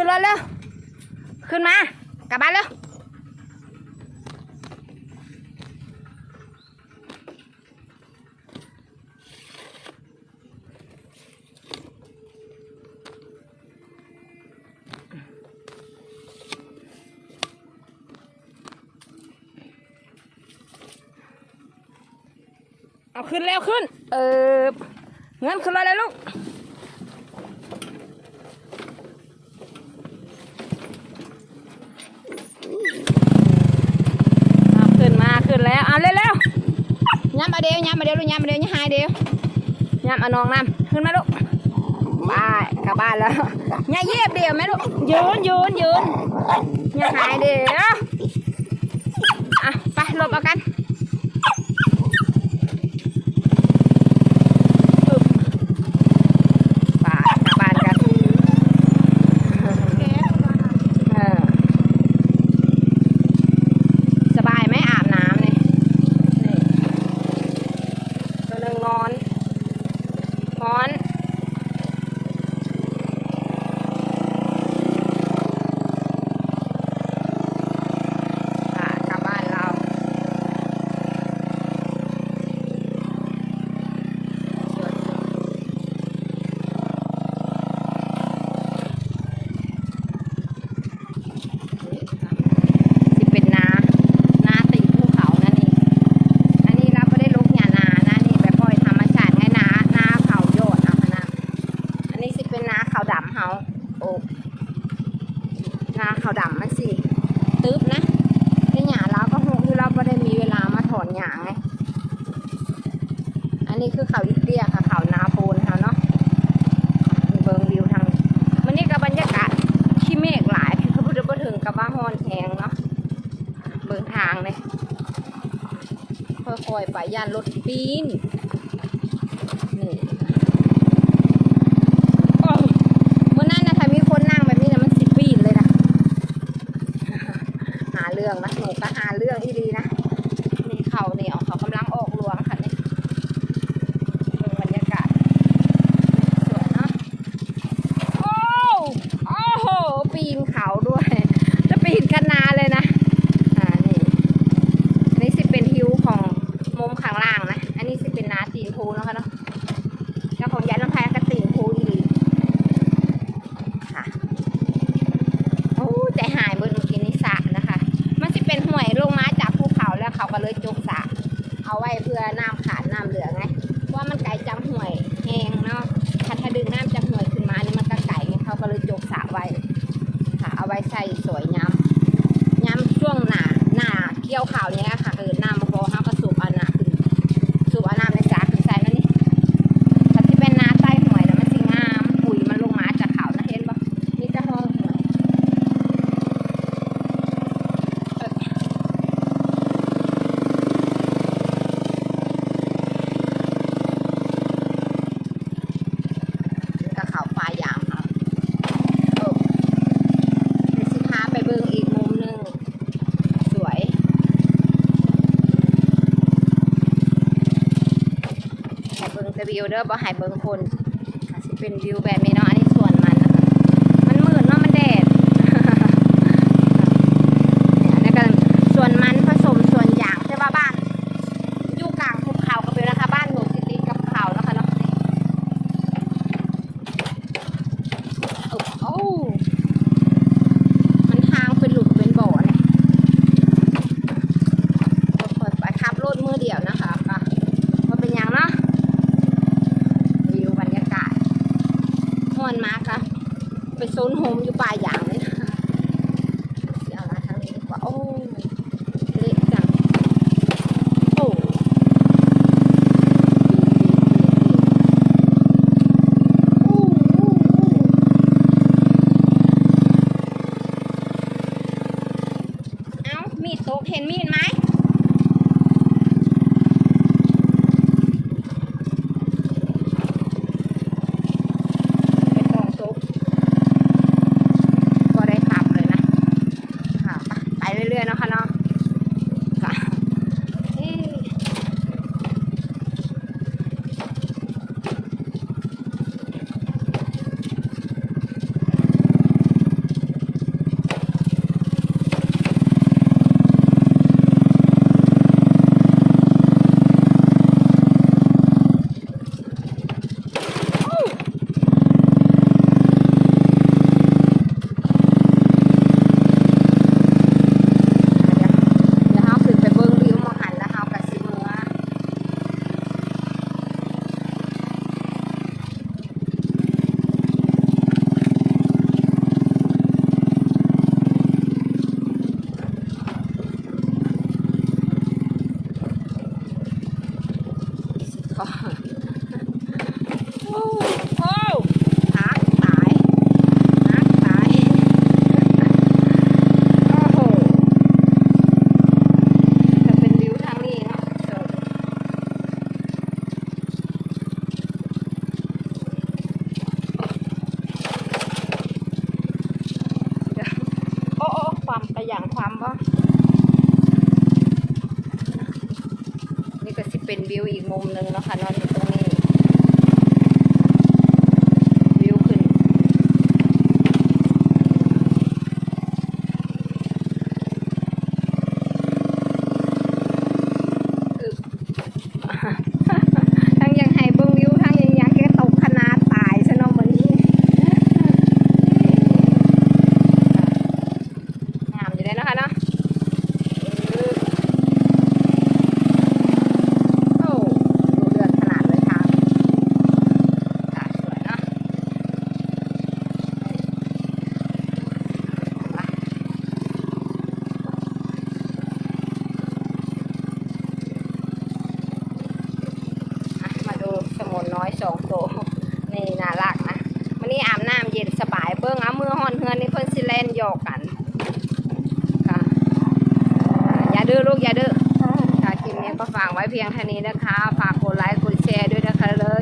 ขึ้นรถเร็ว ขึ้นมา กลับบ้านเร็ว เอาขึ้นแล้วขึ้น เออเงินขึ้นรถเลยลูก เอาขึ้ นมาขึ้นแล้วเอาเร็วๆย้ำมาเดียวย้ำมาเดียวลูกย้ำมาเดียวย้ำหายเดียวย้ำเอาน้องน้ำขึ้นมาลูกบายกลับบ้านแล้วย้ำเยียบเดียวไหมลูกยืนยืนยืนย้ำหายเดียวอะไปหลบเอากันอึ๊บไปกลับบ้านกันเออ สบายไหมอาบน้ำเนี่ยนี่ตัวหนึ่งนอน นอนอะกลับบ้านเราสิเป็นนานาติดภูเขานั่นเอง อันนี้เราไม่ได้ลุกหยานานะนี่แบบปล่อยธรรมชาติให้นาหน้าเขาโยดเอาค่ะนะอันนี้สิเป็นนาเขาวดำเฮาโอ้นาเขาวดำมันสิตึ๊บนะไอ้หยาเราก็หงที่เราไม่ได้มีเวลามาถ อนหยางไง อันนี้คือเขาอิเตียค่ะเขานาโพนค่ะเนาะเบิงวิวทางมันนี่กับบรรยากาศขี้เมฆหลายคือพูดถึงถึงกับว่าฮอนแหงเนาะเบิงทางเลยค่อยๆไปย่านรถปีนนี่เมื่อนั้นนะถ้ามีคนนั่งแบบนี้นะมันสิปีนเลยนะหาเรื่องนะหนูก็หาเรื่องที่ดีนะ นี่เขาเนี่ยเขากำลังออกหลวงค่ะนี่เบิ่งบรรยากาศ สวยเนาะ โอ้โอ้โห ปีนเขาด้วย จะปีนกันนาเลยนะอ่านี่นนี้สิเป็นฮิวของมุมข้างล่างนะ อันนี้สิเป็นนาตีนพูนะคะเนาะแล้วของยายลำไพก็ตีนพูอีหลีค่ะโอ้ใจหายเมื่อกี้นี่สระนะคะ มันสิเป็นห่วยลงมาจากภูเขาแล้วเขาก็เลยจกสะเอาไว้เพื่อน้ำขาดน้ำเหลือไงว่ามันไกลจ ใส่สวยงามงามช่วงหนาหนาเกี่ยวข่าวเนี้ยค่ะคือน้ำมาพอเขาก็สูบเอาน้ำขึ้นสูบเอาน้ำในสาขึ้นใส่แล้วนี่ถ้าที่เป็นนาใต้หวยนะมันสิงามปุ๋ยมันลงมาจากเขานะเห็นปะนี่จะห้องหวยเออนี่ก็เขาปลายยามค่ะเออ เดี๋ยวสิพาไปเบิ่งอีกมุมหนึ่งสวยให้เบิ่งแต่ วิวเด้อบ่หายเบิ่งคนสิเป็นวิวแบบนี้เนาะอันนี้ส่วนมันนะคะมันมืดเนาะมันแดด เนี่ยแล้วก็ส่วนมันผสมส่วนยางแต่ว่าบ้านอยู่กลางภูเขาก็เป็นนะคะ บ้านหนูติดๆกับเขานะคะเนาะโอ้โอ้ มันทางเป็นหลุมเป็นบ่อเนี่ยเปิดไปขับรถมือเดียวนะคะก็ว่าเป็นอย่างเนาะวิวบรรยากาศม่วนมากค่ะ ไปโซนโฮมอยู่ป่าอย่างเลยนะเสียมาทางนี้ดีกว่าโอ้เละจังโอ้อู้อู้อู้เอ้ามีดตกเห็นมีดไหมเป็นของตกก็ได้ขับเลยนะ ค่ะ ไปเรื่อยๆเนาะคะเนาะค่ะเอ๊ะ เป็น วิวอีกมุมหนึ่งเนาะค่ะนอนอยู่ตรงนี้ วิวขึ้น ทั้งยังให้เบิ่งวิวทั้งยังอยากแกตกคณะตายซะเนาะมื้อนี้งามอยู่เลยเนาะคะเนาะอือโอ้ดูเดือดขนาดเลยค่ะอากาศสวยเนาะอะมาดูสมุนน้อย สองตัวนี่น่ารักนะวันนี้อาบน้ำเย็นสบายเบิ้งเอามือห่อนเฮือนนี่เพิ่นสิเล่นหยอกกันค่ะอ่าอย่าดื้อลูกอย่าดื้อค่ะคลิปนี้ก็ฝากไว้เพียงเท่านี้นะคะ ฝากกดไลค์กดแชร์ด้วยนะคะเลย